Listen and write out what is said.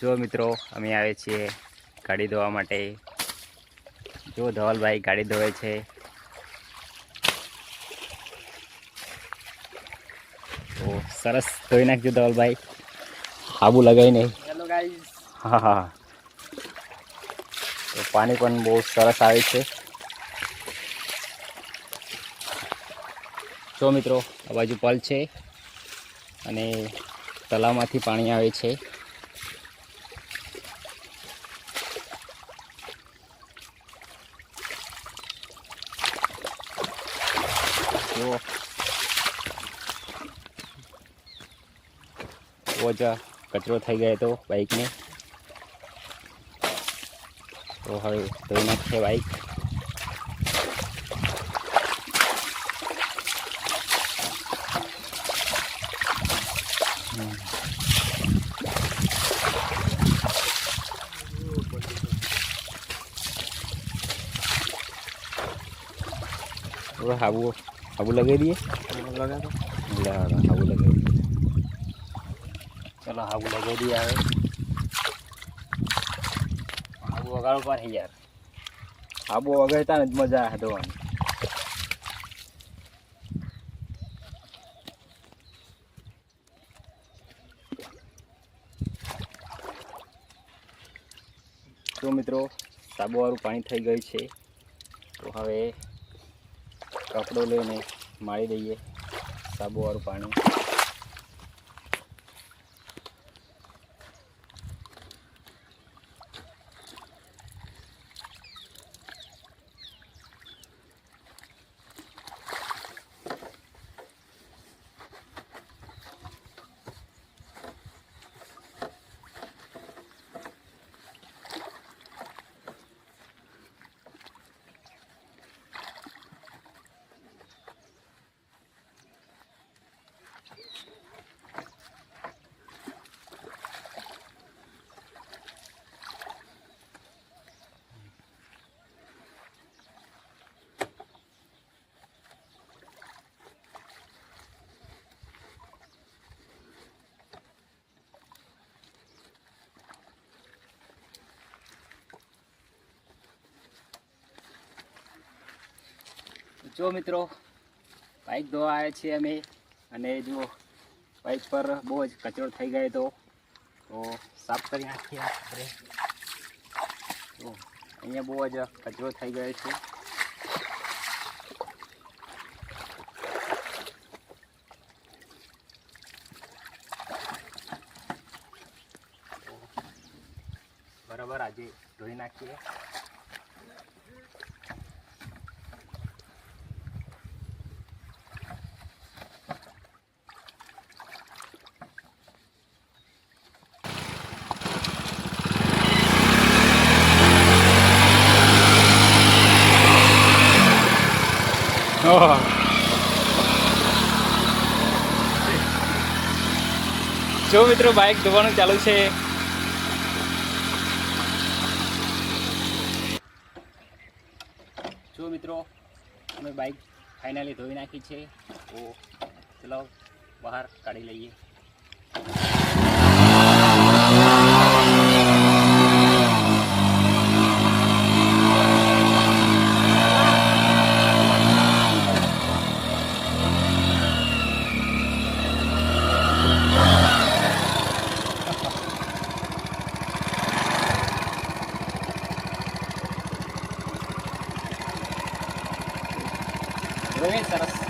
જો મિત્રો અમે આવે છીએ ગાડી ધોવા માટે. જો ધવલભાઈ ગાડી ધોવે છે. તો સરસ. ધોઈ નાખજો ધવલભાઈ. હાબુ લગાવીને. નહીં હા હા તો પાણી પણ બહુ સરસ આવે છે. જો મિત્રો આ બાજુ પલ છે અને તળાવમાંથી પાણી આવે છે. જુઓ બહુ જ કચરો થઈ ગયો હતો બાઇકને તો હવે ધોઈ નાખશે બાઇક હવે હાબુ હાબુ લગાવી દઈએ લગા તો એટલે હાબુ લગાવી દઈએ ચલો હાબુ લગાવી દઈએ હવે આબુ વગાડો પણ યાર હાબુ વગાડતા ને જ મજા આવે ધોવાની તો મિત્રો સાબુવાળું પાણી થઈ ગયું છે તો હવે કપડો લઈને મારી દઈએ સાબુવાળું પાણી. જો મિત્રો બાઇક ધોવા આવ્યા છીએ અમે. અને જો બાઇક પર બહુ જ કચરો થઈ ગયો હતો. તો સાફ કરી નાખીએ આપણે. તો અહીંયા બહુ જ કચરો થઈ ગયો છે. બરાબર આજે ધોઈ નાખીએ. જો મિત્રો બાઇક ધોવાનું ચાલુ છે. જો મિત્રો, અમે બાઇક ફાઇનલી ધોઈ નાખી છે. તો ચલો, બહાર કાઢી લઈએ. ધોઈ સરસ